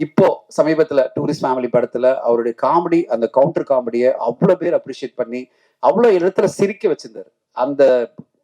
இப்போ சமீபத்தில் tourist family படத்தில் அவருடைய காமெடி அந்த கவுண்டர் காமெடியை அவ்வளோ பேர் அப்ரிஷியேட் பண்ணி அவ்வளோ இடத்துல சிரிக்க வச்சிருந்தார். அந்த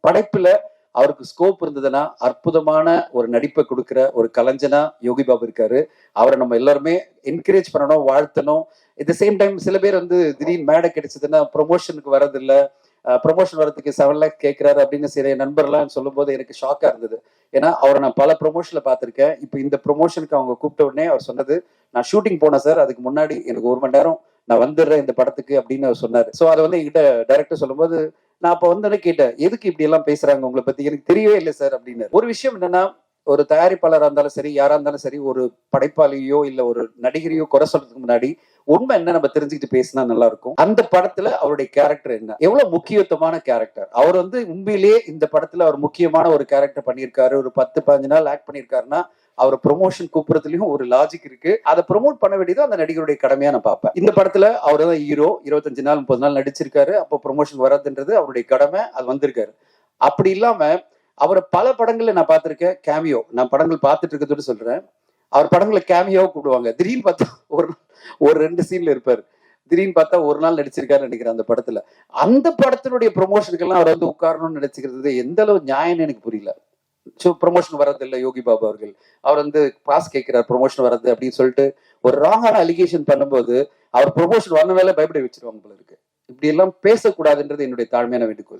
படைப்பில் அவருக்கு ஸ்கோப் இருந்ததுன்னா அற்புதமான ஒரு நடிப்பை கொடுக்குற ஒரு கலைஞனா யோகி பாபு இருக்காரு. அவரை நம்ம எல்லாருமே என்கரேஜ் பண்ணணும் வாழ்த்தணும். இந்த சேம் டைம் சில பேர் வந்து திடீர்னு மேடை கிடைச்சதுன்னா ப்ரொமோஷனுக்கு வரதில்லை ப்ரொமோஷன் வரதுக்கு செவன் லேக் கேட்கிறாரு அப்படின்னு சில நண்பர்லாம் சொல்லும்போது எனக்கு ஷாக்காக இருந்தது. ஏன்னா அவரை நான் பல ப்ரொமோஷன்ல பார்த்துருக்கேன். இப்போ இந்த ப்ரொமோஷனுக்கு அவங்க கூப்பிட்ட உடனே அவர் சொன்னது நான் ஷூட்டிங் போனேன் சார் அதுக்கு முன்னாடி எனக்கு ஒரு மணி நேரம் நான் வந்துடுறேன் இந்த படத்துக்கு அப்படின்னு அவர் சொன்னார். ஸோ அதை வந்து என்கிட்ட டைரக்டர் சொல்லும்போது நான் அப்போ வந்து கேட்டேன் எதுக்கு இப்படி எல்லாம் பேசுறாங்க? உங்களை பத்தி எனக்கு தெரியவே இல்லை சார் அப்படின்னு ஒரு விஷயம் என்னன்னா ஒரு தயாரிப்பாளராக இருந்தாலும் சரி யாரா இருந்தாலும் சரி ஒரு படைப்பாளியோ இல்ல ஒரு நடிகரையோ குறை சொல்றதுக்கு முன்னாடி உண்மை என்ன நம்ம தெரிஞ்சுக்கிட்டு பேசினா நல்லா இருக்கும். அந்த படத்துல அவருடைய கேரக்டர் என்ன? எவ்வளவு முக்கியத்துவமான கேரக்டர் அவர் வந்து உண்மையிலேயே இந்த படத்துல அவர் முக்கியமான ஒரு கேரக்டர் பண்ணியிருக்காரு. ஒரு பத்து பதினஞ்சு நாள் ஆக்ட் பண்ணியிருக்காருன்னா அவர் ப்ரொமோஷன் கூப்பிடுறதுலயும் ஒரு லாஜிக் இருக்கு. அதை ப்ரொமோட் பண்ண வேண்டியது அந்த நடிகருடைய கடமையா நான் பார்ப்பேன். இந்த படத்துல அவர் தான் ஹீரோ இருபத்தஞ்சு நாள் முப்பது நாள் நடிச்சிருக்காரு. அப்போ ப்ரொமோஷன் வர்றதுன்றது அவருடைய கடமை அது வந்திருக்காரு. அப்படி இல்லாம அவரை பல படங்கள்ல நான் பார்த்திருக்கேன் கேமியோ நான் படங்கள் பார்த்துட்டு இருக்கிறதோட சொல்றேன். அவர் படங்களை கேமியோ கூப்பிடுவாங்க. திடீர்னு பார்த்தா ஒரு ஒரு ரெண்டு சீன்ல இருப்பாரு. திடீர்னு பார்த்தா ஒரு நாள் நடிச்சிருக்காரு நினைக்கிறேன் அந்த படத்துல. அந்த படத்தினுடைய ப்ரொமோஷனுக்கெல்லாம் அவர் வந்து உட்காரணும்னு நினைச்சுக்கிறது எந்த அளவு நியாயம்னு எனக்கு புரியல. ஸோ ப்ரொமோஷன் வர்றதில்லை யோகி பாபு அவர்கள். அவர் வந்து பாஸ் கேட்கிறார் ப்ரொமோஷன் வர்றது அப்படின்னு சொல்லிட்டு ஒரு ராங்கான அலிகேஷன் பண்ணும்போது அவர் ப்ரொமோஷன் வரணும் வேலை பயப்பட வச்சிருவாங்க போல இருக்கு. இப்படி எல்லாம் பேசக்கூடாதுன்றது என்னுடைய தாழ்மையான வேண்டுகோள்.